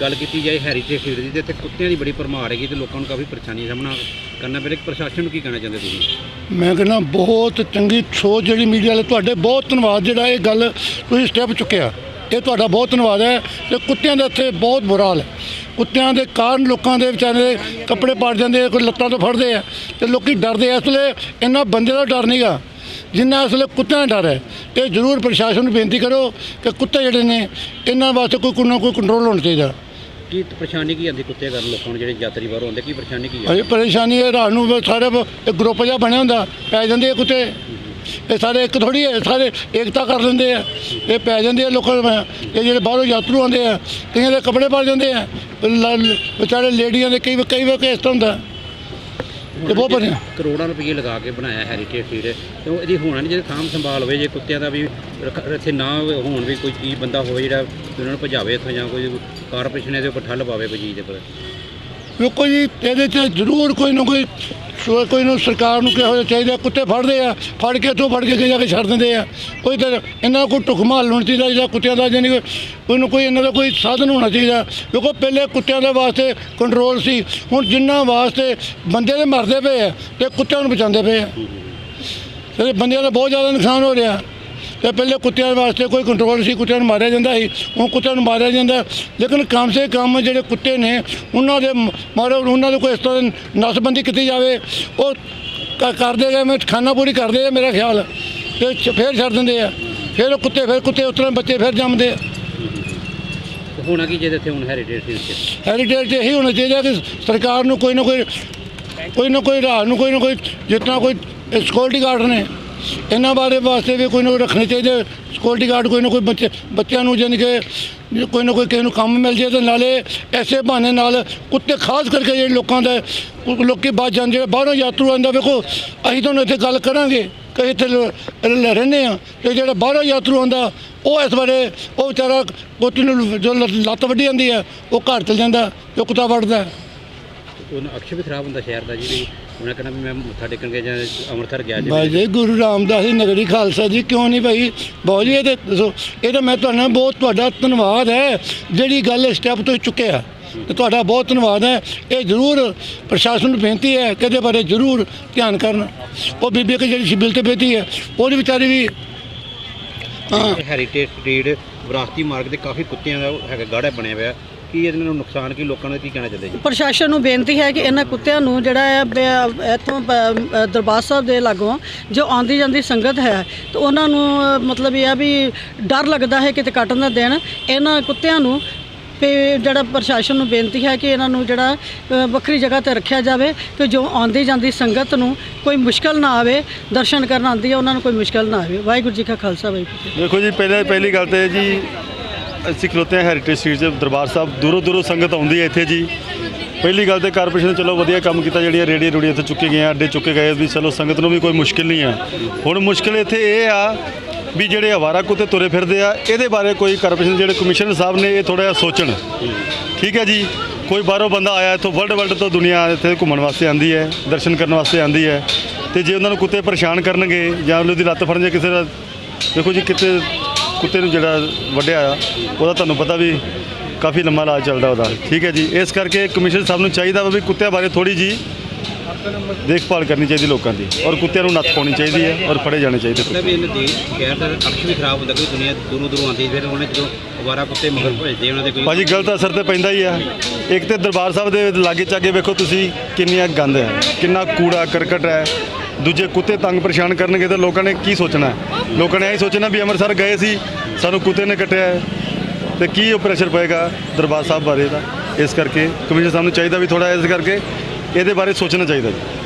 ਗੱਲ ਕੀਤੀ ਜਾਏ ਹੈਰੀਟੇਜ ਫੀਲਡ ਦੀ ਤੇ ਇੱਥੇ ਕੁੱਤਿਆਂ ਦੀ ਬੜੀ ਭਰਮਾਰ ਹੈਗੀ ਤੇ ਲੋਕਾਂ ਨੂੰ ਕਾਫੀ ਪਰੇਸ਼ਾਨੀ ਦਾ ਸਾਹਮਣਾ ਕਰਨਾ ਪੈ ਰਿਹਾ। ਪ੍ਰਸ਼ਾਸਨ ਨੂੰ ਕੀ ਕਹਿਣਾ ਚਾਹੁੰਦੇ ਤੁਸੀਂ? ਮੈਂ ਕਹਿੰਦਾ ਬਹੁਤ ਚੰਗੀ ਸੋਚ ਜਿਹੜੀ ਮੀਡੀਆ ਵਾਲੇ ਤੁਹਾਡੇ, ਬਹੁਤ ਧੰਨਵਾਦ ਜਿਹੜਾ ਇਹ ਗੱਲ ਤੁਸੀਂ ਸਟੈਪ ਚੁੱਕਿਆ। ਇਹ ਤੁਹਾਡਾ ਬਹੁਤ ਧੰਨਵਾਦ ਹੈ ਤੇ ਕੁੱਤਿਆਂ ਦਾ ਇੱਥੇ ਬਹੁਤ ਬੁਰਾ ਹਾਲ ਹੈ। ਕੁੱਤਿਆਂ ਦੇ ਕਾਰਨ ਲੋਕਾਂ ਦੇ ਵਿਚਾਰੇ ਕੱਪੜੇ ਪਾੜ ਜਾਂਦੇ ਕੋਈ ਲੱਤਾਂ ਤੋਂ ਫੜਦੇ ਆ ਤੇ ਲੋਕੀ ਡਰਦੇ ਆ। ਇਸ ਵੇਲੇ ਇੰਨਾ ਬੰਦੇ ਦਾ ਡਰ ਨਹੀਂਗਾ ਜਿੰਨਾ ਇਸ ਵੇਲੇ ਕੁੱਤਿਆਂ ਦਾ ਡਰ ਹੈ ਤੇ ਜ਼ਰੂਰ ਪ੍ਰਸ਼ਾਸਨ ਨੂੰ ਬੇਨਤੀ ਕਰੋ ਕਿ ਕੁੱਤੇ ਜਿਹੜੇ ਨੇ ਇਹਨਾਂ ਵਾਸਤੇ ਕੋਈ ਕੋਈ ਨਾ ਕੋਈ ਕੰਟਰੋਲ ਹੋਣਾ ਚਾਹੀਦਾ। ਕੀ ਪਰੇਸ਼ਾਨੀ ਕੀ ਆਉਂਦੀ ਕੁੱਤੇ ਕਰਨ ਲੋਕਾਂ ਨੂੰ ਜਿਹੜੇ ਯਾਤਰੀ ਬਾਹਰੋਂ ਆਉਂਦੇ ਕੀ ਪਰੇਸ਼ਾਨੀ ਕੀ ਹੈ? ਅਜੇ ਪਰੇਸ਼ਾਨੀ ਇਹ ਰਾਤ ਨੂੰ ਸਾਰੇ ਇੱਕ ਗਰੁੱਪ ਜਿਹਾ ਬਣਿਆ ਹੁੰਦਾ ਪੈ ਜਾਂਦੇ ਆ ਕੁੱਤੇ। ਇਹ ਸਾਰੇ ਇੱਕ ਥੋੜੀ ਹੈ ਸਾਰੇ ਏਕਤਾ ਕਰ ਲੈਂਦੇ ਆ। ਇਹ ਪੈ ਜਾਂਦੇ ਆ ਲੋਕਾਂ ਨੂੰ ਇਹ ਜਿਹੜੇ ਬਾਹਰੋਂ ਯਾਤਰੂ ਆਉਂਦੇ ਆ ਕਈਆਂ ਦੇ ਕੱਪੜੇ ਪਾ ਜਾਂਦੇ ਆ। ਵਿਚਾਰੇ ਲੇਡੀਆਂ ਦੇ ਕਈ ਕਈ ਵਾਰ ਇਸ ਤਰ੍ਹਾਂ ਹੁੰਦਾ। ਤੇ ਬਹੁਤ ਵਧੀਆ ਕਰੋੜਾਂ ਰੁਪਏ ਲਗਾ ਕੇ ਬਣਾਇਆ ਹੈਰੀਟੇਜ ਫੀਲਡ ਤੇ ਉਹ ਇਹਦੀ ਹੋਣਾ ਨਹੀਂ ਜੇ ਸਾਂਭ ਸੰਭਾਲ ਹੋਵੇ ਜੇ ਕੁੱਤਿਆਂ ਦਾ ਵੀ ਰੱਖ- ਇੱਥੇ ਨਾ ਹੋਣ ਵੀ ਕੋਈ ਚੀਜ਼ ਬੰਦਾ ਹੋਵੇ ਜਿਹੜਾ ਉਹਨਾਂ ਨੂੰ ਭਜਾਵੇ ਇੱਥੋਂ ਜਾਂ ਕੋਈ ਕਾਰਪੋਰੇਸ਼ਨ ਇਹਦੇ ਉੱਪਰ ਠੱਲ ਪਾਵੇ ਕੋਈ ਚੀਜ਼ ਦੇ ਉੱਪਰ। ਵੇਖੋ ਜੀ ਇਹਦੇ 'ਚ ਜ਼ਰੂਰ ਕੋਈ ਨਾ ਕੋਈ ਸੋ- ਕੋਈ ਨੂੰ ਸਰਕਾਰ ਨੂੰ ਕਿਹੋ ਜਿਹਾ ਚਾਹੀਦਾ ਕੁੱਤੇ ਫੜਦੇ ਆ, ਫੜ ਕੇ ਇੱਥੋਂ ਫੜ ਕੇ ਅੱਗੇ ਜਾ ਕੇ ਛੱਡ ਦਿੰਦੇ ਆ। ਕੋਈ ਤਾਂ ਇਹਨਾਂ ਦਾ ਕੋਈ ਢੁਕਮਾ ਹੋਣਾ ਚਾਹੀਦਾ ਜਿਹੜਾ ਕੁੱਤਿਆਂ ਦਾ ਜਾਨੀ ਕਿ ਕੋਈ ਨਾ ਕੋਈ ਇਹਨਾਂ ਦਾ ਕੋਈ ਸਾਧਨ ਹੋਣਾ ਚਾਹੀਦਾ। ਕਿਉਂਕਿ ਪਹਿਲੇ ਕੁੱਤਿਆਂ ਦੇ ਵਾਸਤੇ ਕੰਟਰੋਲ ਸੀ, ਹੁਣ ਜਿੰਨਾ ਵਾਸਤੇ ਬੰਦੇ ਦੇ ਮਰਦੇ ਪਏ ਆ ਤੇ ਕੁੱਤਿਆਂ ਨੂੰ ਬਚਾਉਂਦੇ ਪਏ ਆ। ਤੇ ਬੰਦਿਆਂ ਦਾ ਬਹੁਤ ਜ਼ਿਆਦਾ ਨੁਕਸਾਨ ਹੋ ਰਿਹਾ। ਤੇ ਪਹਿਲੇ ਕੁੱਤਿਆਂ ਵਾਸਤੇ ਕੋਈ ਕੰਟਰੋਲ ਸੀ ਕੁੱਤਿਆਂ ਨੂੰ ਮਾਰਿਆ ਜਾਂਦਾ ਸੀ ਹੁਣ ਕੁੱਤਿਆਂ ਨੂੰ ਮਾਰਿਆ ਜਾਂਦਾ। ਲੇਕਿਨ ਕਮ ਸੇ ਕਮ ਜਿਹੜੇ ਕੁੱਤੇ ਨੇ ਉਹਨਾਂ ਦੇ ਮਾਰੋ ਉਹਨਾਂ ਦੇ ਕੋਈ ਇਸ ਤਰ੍ਹਾਂ ਨਸਬੰਦੀ ਕੀਤੀ ਜਾਵੇ। ਉਹ ਕਰਦੇ ਗਏ ਮੈਂ ਖਾਨਾ ਪੂਰੀ ਕਰਦੇ ਆ ਮੇਰਾ ਖਿਆਲ। ਤੇ ਫੇਰ ਛੱਡ ਦਿੰਦੇ ਆ। ਫਿਰ ਉਹ ਕੁੱਤੇ ਫਿਰ ਕੁੱਤੇ ਉਤਰਨ ਬੱਚੇ ਫਿਰ ਜੰਮਦੇ ਆ। ਤੇ ਹੋਣਾ ਕੀ ਜੇ ਇੱਥੇ ਹੁਣ ਹੈਰੀਟੇਜ 'ਚ? ਹੈਰੀਟੇਜ ਤੇ ਇਹੀ ਹੋਣਾ ਚਾਹੀਦਾ ਕਿ ਸਰਕਾਰ ਨੂੰ ਕੋਈ ਨਾ ਕੋਈ ਕੋਈ ਨਾ ਕੋਈ ਰਾਹ ਨੂੰ ਕੋਈ ਨਾ ਕੋਈ ਜਿਤਨਾ ਕੋਈ ਸਿਕਿਉਰਿਟੀ ਗਾਰਡ ਨੇ। ਇਹਨਾਂ ਬਾਰੇ ਵਾਸਤੇ ਵੀ ਕੋਈ ਨਾ ਕੋਈ ਰੱਖਣੇ ਚਾਹੀਦੇ ਸਿਕਿਉਰਿਟੀ ਗਾਰਡ ਕੋਈ ਨਾ ਕੋਈ ਬੱਚੇ, ਬੱਚਿਆਂ ਨੂੰ ਜਾਣੀ ਕਿ ਕੋਈ ਨਾ ਕੋਈ ਕਿਸੇ ਨੂੰ ਕੰਮ ਮਿਲ ਜਾਏ ਤੇ ਨਾਲੇ ਐਸੇ ਬਹਾਨੇ ਨਾਲ ਕੁੱਤੇ ਖਾਸ ਕਰਕੇ ਜਿਹੜੇ ਲੋਕਾਂ ਦਾ ਉਹ ਲੋਕੀ ਬਾਹਰ ਜਾਂਦੇ ਜਿਹੜੇ ਬਾਹਰੋਂ ਯਾਤਰੂ ਆਉਂਦਾ ਵੇਖੋ, ਅਸੀਂ ਤੁਹਾਨੂੰ ਇੱਥੇ ਗੱਲ ਕਰਾਂਗੇ ਕਿ ਇੱਥੇ ਰਹਿੰਦੇ ਆ ਤੇ ਜਿਹੜਾ ਬਾਹਰੋਂ ਯਾਤਰੂ ਆਉਂਦਾ, ਉਹ ਇਸ ਬਾਰੇ, ਉਹ ਵਿਚਾਰਾ ਕੁੱਤੇ ਨੂੰ ਜੋ ਲੱਤ ਵੱਢੀ ਜਾਂਦੀ ਹੈ ਉਹ ਘਰ ਚਲ ਜਾਂਦਾ ਜੋ ਕੁੱਤਾ ਵੱਢਦਾ ਉਹਨਾਂ ਅਕਸ਼ ਵੀ ਖਰਾਬ ਹੁੰਦਾ ਸ਼ਹਿਰ ਦਾ ਜੀ ਉਹਨਾਂ ਕਹਿੰਦਾ ਵੀ ਮੈਂ ਮੱਥਾ ਟੇਕਣ ਗਿਆ ਜਾਂ ਅੰਮ੍ਰਿਤਸਰ ਗਿਆ ਜੀ। ਭਾਈ ਜੀ ਗੁਰੂ ਰਾਮਦਾਸ ਜੀ ਨਗਰੀ ਖਾਲਸਾ ਜੀ ਕਿਉਂ ਨਹੀਂ ਭਾਈ? ਬਹੁਤ ਜੀ ਇਹ ਤੇ ਦੱਸੋ ਇਹ ਤਾਂ ਮੈਂ ਤੁਹਾਡਾ ਬਹੁਤ ਤੁਹਾਡਾ ਧੰਨਵਾਦ ਹੈ ਜਿਹੜੀ ਗੱਲ ਸਟੈਪ ਤੋਂ ਚੁੱਕਿਆ ਤੇ ਤੁਹਾਡਾ ਬਹੁਤ ਧੰਨਵਾਦ ਹੈ ਇਹ ਜ਼ਰੂਰ ਪ੍ਰਸ਼ਾਸਨ ਨੂੰ ਬੇਨਤੀ ਹੈ ਕਿ ਇਹਦੇ ਬਾਰੇ ਜ਼ਰੂਰ ਧਿਆਨ ਕਰਨ। ਉਹ ਬੀਬੀ ਕਿ ਜਿਹੜੀ ਸਿਬਿਲ ਤੇ ਬੈਠੀ ਹੈ ਉਹਦੀ ਵਿਚਾਰੀ ਵੀ ਹਾਂ। ਹੈਰੀਟੇਜ ਫੀਲਡ ਵਿਰਾਸਤੀ ਮਾਰਗ ਤੇ ਕਾਫੀ ਕੁੱਤਿਆਂ ਦਾ ਹੈਗਾ ਗਾੜਾ ਬਣਿਆ ਹੋਇਆ। ਕੀ ਇਹਦੇ ਨਾਲ ਨੁਕਸਾਨ ਕੀ ਲੋਕਾਂ ਨੂੰ ਕੀ ਕਹਿਣਾ ਚਾਹੁੰਦੇ ਜੀ? ਪ੍ਰਸ਼ਾਸਨ ਨੂੰ ਬੇਨਤੀ ਹੈ ਕਿ ਇਹਨਾਂ ਕੁੱਤਿਆਂ ਨੂੰ ਜਿਹੜਾ ਹੈ ਇੱਥੋਂ ਦਰਬਾਰ ਸਾਹਿਬ ਦੇ ਲਾਗੋਂ ਜੋ ਆਉਂਦੀ ਜਾਂਦੀ ਸੰਗਤ ਹੈ ਤੇ ਉਹਨਾਂ ਨੂੰ ਮਤਲਬ ਇਹ ਆ ਵੀ ਡਰ ਲੱਗਦਾ ਹੈ ਕਿਤੇ ਕੱਟਣ ਦਾ ਦੇਣ। ਇਹਨਾਂ ਕੁੱਤਿਆਂ ਨੂੰ ਤੇ ਜਿਹੜਾ ਪ੍ਰਸ਼ਾਸਨ ਨੂੰ ਬੇਨਤੀ ਹੈ ਕਿ ਇਹਨਾਂ ਨੂੰ ਜਿਹੜਾ ਵੱਖਰੀ ਜਗ੍ਹਾ ਤੇ ਰੱਖਿਆ ਜਾਵੇ ਕਿ ਜੋ ਆਉਂਦੀ ਜਾਂਦੀ ਸੰਗਤ ਨੂੰ ਕੋਈ ਮੁਸ਼ਕਲ ਨਾ ਆਵੇ ਦਰਸ਼ਨ ਕਰਨ ਆਉਂਦੀ ਹੈ ਉਹਨਾਂ ਨੂੰ ਕੋਈ ਮੁਸ਼ਕਲ ਨਾ ਆਵੇ। ਵਾਹਿਗੁਰੂ ਜੀ ਕਾ ਖਾਲਸਾ ਵਾਹਿਗੁਰੂ। ਦੇਖੋ ਜੀ ਪਹਿਲੇ ਪਹਿਲੀ ਗੱਲ ਤੇ ਜੀ ਅਸੀਂ ਖਲੋਤੇ ਹਾਂ ਹੈਰੀਟੇਜ ਸਟਰੀਟ 'ਚ ਦਰਬਾਰ ਸਾਹਿਬ। ਦੂਰੋਂ ਦੂਰੋਂ ਸੰਗਤ ਆਉਂਦੀ ਹੈ ਇੱਥੇ ਜੀ। ਪਹਿਲੀ ਗੱਲ ਤੇ ਕਾਰਪੋਰੇਸ਼ਨ ਨੇ ਚਲੋ ਵਧੀਆ ਕੰਮ ਕੀਤਾ, ਜਿਹੜੀਆਂ ਰੇੜੀਆਂ ਰੂੜੀਆਂ ਇੱਥੇ ਚੁੱਕੇ ਗਏ ਅੱਡੇ ਚੁੱਕੇ ਗਏ ਵੀ ਚਲੋ ਸੰਗਤ ਨੂੰ ਵੀ ਕੋਈ ਮੁਸ਼ਕਿਲ ਨਹੀਂ ਆ। ਹੁਣ ਮੁਸ਼ਕਿਲ ਇੱਥੇ ਇਹ ਆ ਵੀ ਜਿਹੜੇ ਹਵਾਰਾ ਕੁੱਤੇ ਤੁਰੇ ਫਿਰਦੇ ਆ, ਇਹਦੇ ਬਾਰੇ ਕੋਈ ਕਾਰਪੋਰੇਸ਼ਨ ਜਿਹੜੇ ਕਮਿਸ਼ਨਰ ਸਾਹਿਬ ਨੇ ਇਹ ਥੋੜਾ ਜਿਹਾ ਸੋਚਣ। ਠੀਕ ਹੈ ਜੀ? ਕੋਈ ਬਾਹਰੋਂ ਬੰਦਾ ਆਇਆ, ਇੱਥੋਂ ਵਰਲਡ ਵਰਲਡ ਤੋਂ ਦੁਨੀਆ ਇੱਥੇ ਘੁੰਮਣ ਵਾਸਤੇ ਆਂਦੀ ਹੈ, ਦਰਸ਼ਨ ਕਰਨ ਵਾਸਤੇ ਆਂਦੀ ਹੈ ਤੇ ਜੇ ਉਹਨਾਂ ਨੂੰ ਕੁੱਤੇ ਪਰੇਸ਼ਾਨ ਕਰਨਗੇ ਜਾਂ ਉਹਦੀ ਲੱਤ ਫੜਨ ਜਾਂ ਕਿਸੇ ਦਾ, ਦੇਖੋ ਜੀ ਕਿਤੇ ਕੁੱਤੇ ਨੂੰ ਜਿਹੜਾ ਵੱਢਿਆ ਆ ਉਹਦਾ ਤੁਹਾਨੂੰ ਪਤਾ ਵੀ ਕਾਫੀ ਲੰਮਾ ਇਲਾਜ ਚੱਲਦਾ ਉਹਦਾ। ਠੀਕ ਹੈ ਜੀ ਇਸ ਕਰਕੇ ਕਮਿਸ਼ਨਰ ਸਾਹਿਬ ਨੂੰ ਚਾਹੀਦਾ ਵਾ ਵੀ ਕੁੱਤਿਆਂ ਬਾਰੇ ਥੋੜੀ ਜੀ ਦੇਖਭਾਲ ਕਰਨੀ ਚਾਹੀਦੀ ਲੋਕਾਂ ਦੀ ਔਰ ਕੁੱਤਿਆਂ ਨੂੰ ਨੱਥ ਪਾਉਣੀ ਚਾਹੀਦੀ ਹੈ ਔਰ ਫੜੇ ਜਾਣੇ ਚਾਹੀਦੇ ਮਤਲਬ ਵੀ ਇਹਨਾਂ ਦੇ ਸ਼ਹਿਰ ਦਾ ਅਕਸ਼ ਵੀ ਖਰਾਬ ਹੁੰਦਾ ਕੋਈ ਦੁਨੀਆ ਦੂਰੋਂ ਦੂਰੋਂ ਆਉਂਦੀ ਫਿਰ ਉਹਨੇ ਜਦੋਂ ਅਵਾਰਾ ਕੁੱਤੇ ਮਗਰ ਭੇਜਦੇ ਉਹਨਾਂ ਦੇ ਕੋਈ ਭਾਜੀ ਗਲਤ ਅਸਰ ਤੇ ਪੈਂਦਾ ਹੀ ਆ। ਇੱਕ ਤੇ ਦਰਬਾਰ ਸਾਹਿਬ ਦੇ ਲਾਗੇ ਚਾਗੇ ਵੇਖੋ ਤੁਸੀਂ ਕਿੰਨੀਆਂ ਗੰਦ ਹੈ ਕਿੰਨਾ ਕੂੜਾ ਕਰਕਟ ਹੈ ਦੂਜੇ ਕੁੱਤੇ ਤੰਗ ਪਰੇਸ਼ਾਨ ਕਰਨਗੇ ਤਾਂ ਲੋਕਾਂ ਨੇ ਕੀ ਸੋਚਣਾ? ਲੋਕਾਂ ਨੇ ਇਹ ਸੋਚਣਾ ਵੀ ਅੰਮ੍ਰਿਤਸਰ ਗਏ ਸੀ, ਸਾਨੂੰ ਕੁੱਤੇ ਨੇ ਕੱਟਿਆ ਹੈ। ਤੇ ਕੀ ਉਹ ਪ੍ਰੈਸ਼ਰ ਪਏਗਾ ਦਰਬਾਰ ਸਾਹਿਬ ਬਾਰੇ ਦਾ? ਇਸ ਕਰਕੇ ਕਮਿਸ਼ਨ ਸਾਹਿਬ ਨੂੰ ਚਾਹੀਦਾ ਵੀ ਥੋੜਾ ਇਸ ਕਰਕੇ ਇਹਦੇ ਬਾਰੇ ਸੋਚਣਾ ਚਾਹੀਦਾ ਜੀ।